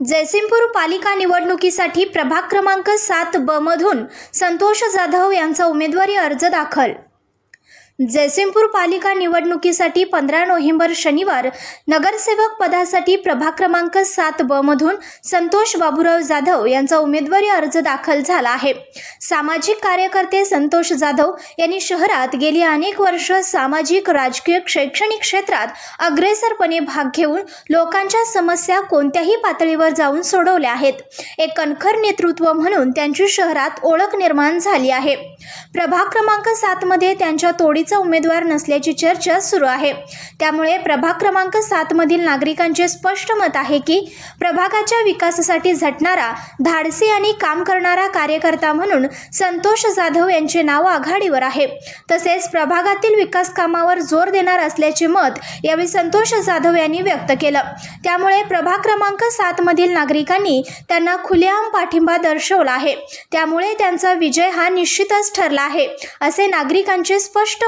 जयसिंगपूर पालिका निवडणुकीसाठी प्रभाग क्रमांक सात ब मधून संतोष जाधव यांचा उमेदवारी अर्ज दाखल. जयसिंगपूर पालिका निवडणुकीसाठी पंधरा नोव्हेंबर शनिवार नगरसेवक पदासाठी प्रभाग क्रमांक सात ब मधून संतोष बाबूराव जाधव यांचा उमेदवारी अर्ज दाखल झाला आहे. सामाजिक कार्यकर्ते संतोष जाधव यांनी शहरात गेली अनेक वर्ष सामाजिक राजकीय शैक्षणिक क्षेत्रात अग्रेसरपणे भाग घेऊन लोकांच्या समस्या कोणत्याही पातळीवर जाऊन सोडवल्या आहेत. एक कणखर नेतृत्व म्हणून त्यांची शहरात ओळख निर्माण झाली आहे. प्रभाग क्रमांक सातमध्ये त्यांच्या तोडीचा उमेदवार नसल्याची चर्चा सुरू आहे. त्यामुळे प्रभाग क्रमांक सातमधील नागरिकांचे स्पष्ट मत आहे की प्रभागाच्या विकासासाठी झटणारा धाडसी आणि काम करणारा कार्यकर्ता म्हणून संतोष जाधव यांचे नाव आघाडीवर आहे. तसेच प्रभागातील विकास कामावर जोर देणार असल्याचे मत यावेळी संतोष जाधव यांनी व्यक्त केलं. त्यामुळे प्रभाग क्रमांक सातमधील नागरिकांनी त्यांना खुलेआम पाठिंबा दर्शवला आहे. त्यामुळे त्यांचा विजय हा निश्चितच ठरला आहे असे नागरिकांचे स्पष्ट